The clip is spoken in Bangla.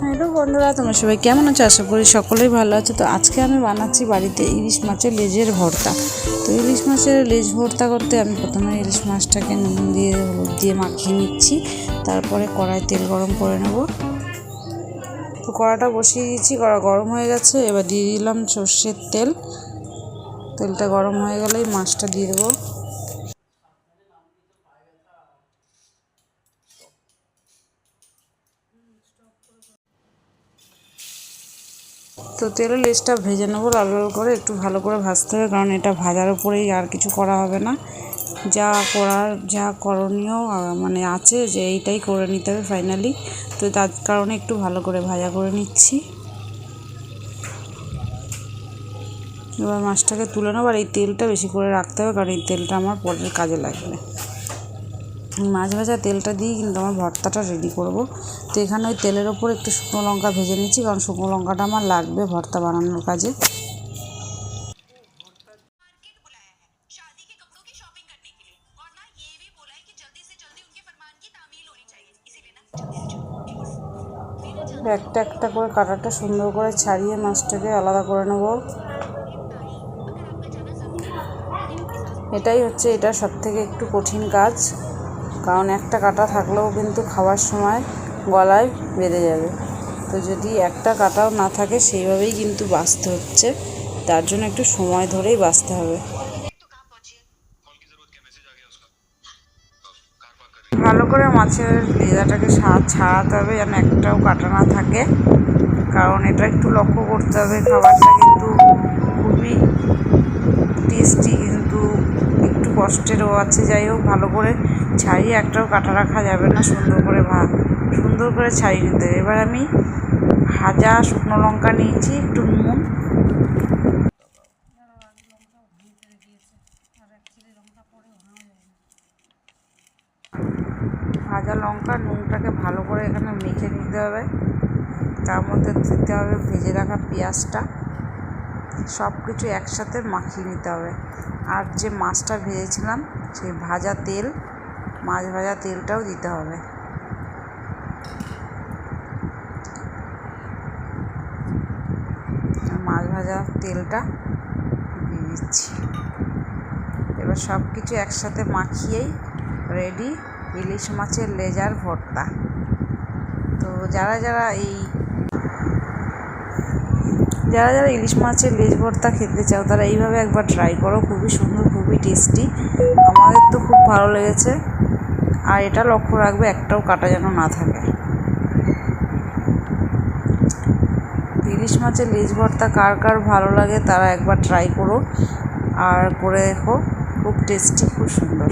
হ্যালো বন্ধুরা, তোমরা সবাই কেমন আছো? আশা করি সকলেই ভালো আছো। তো আজকে আমি বানাচ্ছি বাড়িতে ইলিশ মাছের লেজের ভর্তা। তো ইলিশ মাছের লেজ ভর্তা করতে আমি প্রথমে ইলিশ মাছটাকে নুন দিয়ে, হলুদ দিয়ে মাখিয়ে নিচ্ছি। তারপরে কড়াই তেল গরম করে নেব। তো কড়াটা বসিয়ে দিয়েছি, কড়া গরম হয়ে গেছে। এবার দিয়ে দিলাম সর্ষের তেল। তেলটা গরম হয়ে গেলেই মাছটা দিয়ে দেবো। তো তেলের লেসটা ভেজে নেব, লাল লাল করে একটু ভালো করে ভাজতে হবে, কারণ এটা ভাজার উপরেই আর কিছু করা হবে না। যা করার, যা করণীয় মানে আছে যে এইটাই করে নিতে হবে ফাইনালি তো তার কারণে একটু ভালো করে ভাজা করে নিচ্ছি। এবার মাছটাকে তুলে নেব, আর এই তেলটা বেশি করে রাখতে হবে, কারণ এই তেলটা আমার পরের কাজে লাগবে। মাছ ভাজা তেলটা দিয়ে কিন্তু আমার ভর্তাটা রেডি করব। তো এখানে ওই তেলের ওপর একটু শুকনো লঙ্কা ভেজে নিচ্ছি, কারণ শুকনো লঙ্কাটা আমার লাগবে ভর্তা বানানোর কাজে। একটা একটা করে কাটাটা সুন্দর করে ছাড়িয়ে মাছটাকে আলাদা করে নেব। এটাই হচ্ছে, এটা সব থেকে একটু কঠিন কাজ। কারণ একটা কাটা থাকলেও কিন্তু খাওয়ার সময় গলায় বেড়ে যাবে। তো যদি একটা কাটাও না থাকে, সেইভাবেই কিন্তু বাঁচতে হচ্ছে। তার জন্য একটু সময় ধরেই বাঁচতে হবে। ভালো করে মাছের ভেজাটাকে ছাড়াতে হবে যেন একটাও কাটা না থাকে। কারণ এটা একটু লক্ষ্য করতে হবে, খাবারটা কিন্তু খুবই টেস্টি কষ্টেরও আছে, যাই হোক, ভালো করে ছাড়িয়ে একটাও কাটা রাখা যাবে না, সুন্দর করে ভা, সুন্দর করে ছাড়িয়ে নিতে এবার আমি ভাজা শুকনো লঙ্কা নিয়েছি, একটু নুন। ভাজা লঙ্কা, নুনটাকে ভালো করে এখানে মেখে নিতে হবে। তার মধ্যে দিতে হবে, ভেজে রাখা পেঁয়াজটা। সব কিছু একসাথে মাখিয়ে নিতে হবে। আর যে মাছটা ভেজেছিলাম, সেই ভাজা তেল, মাছ ভাজা তেলটাও দিতে হবে। মাছ ভাজা তেলটা দিয়ে দিচ্ছি। এবার সব কিছু একসাথে মাখিয়েই রেডি ইলিশ মাছের লেজার ভর্তা। তো যারা যারা এই যারা যারা ইলিশ মাছের লেজ ভর্তা খেতে চাও, তারা এইভাবে একবার ট্রাই করো। খুবই সুন্দর, খুবই টেস্টি আমাদের তো খুব ভালো লেগেছে। আর এটা লক্ষ্য রাখবে, একটাও কাটা যেন না থাকে। ইলিশ মাছের লেজ ভর্তা কার কার ভালো লাগে, তারা একবার ট্রাই করো। আর করে দেখো, খুব টেস্টি খুব সুন্দর।